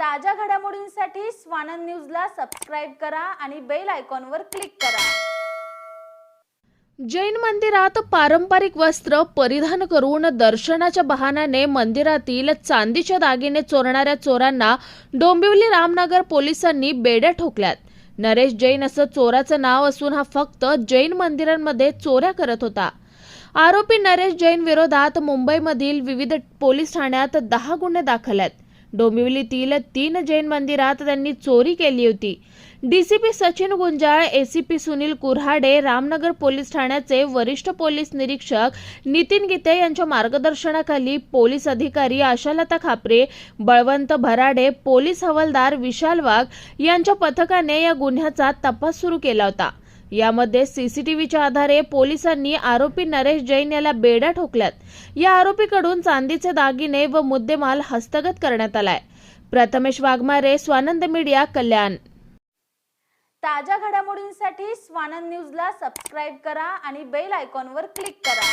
ताज्या घडामोडींसाठी स्वानंद न्यूजला सबस्क्राईब करा आणि बेल आयकॉनवर क्लिक करा. जैन मंदिरात पारंपरिक वस्त्र परिधान करून दर्शनाच्या बहाण्याने मंदिरातील चांदीच्या दागिने चोरणाऱ्या चोरांना डोंबिवली रामनगर पोलिसांनी बेड्या ठोकल्यात. नरेश जैन असं चोराचं नाव असून हा फक्त जैन मंदिरांमध्ये चोऱ्या करत होता. आरोपी नरेश जैन विरोधात मुंबईमधील विविध पोलीस ठाण्यात दहा गुन्हे दाखल आहेत. डोंबिवलीतील तीन जैन मंदिरात त्यांनी चोरी केली होती. DCP Sachin Gunjal ACP Sunil Kurhade Ramnagar police ठाण्याचे वरिष्ठ पोलीस निरीक्षक नितीन गीते यांच्या मार्गदर्शनाखाली पोलीस अधिकारी आशालता खापरे बळवंत भराडे पोलीस हवालदार विशाल वाघ यांच्या पथकाने या गुन्ह्याचा तपास सुरू केला होता. यामध्ये सीसीटीव्हीच्या आधारे पोलिसांनी आरोपी नरेश जैन याला बेड्या ठोकल्यात. या आरोपीकडून चांदीचे दागिने व मुद्देमाल हस्तगत करण्यात आलाय. प्रथमेश वाघमारे स्वानंद मीडिया कल्याण. ताज्या घडामोडींसाठी स्वानंद न्यूजला सबस्क्राईब करा आणि बेल आयकॉनवर क्लिक करा.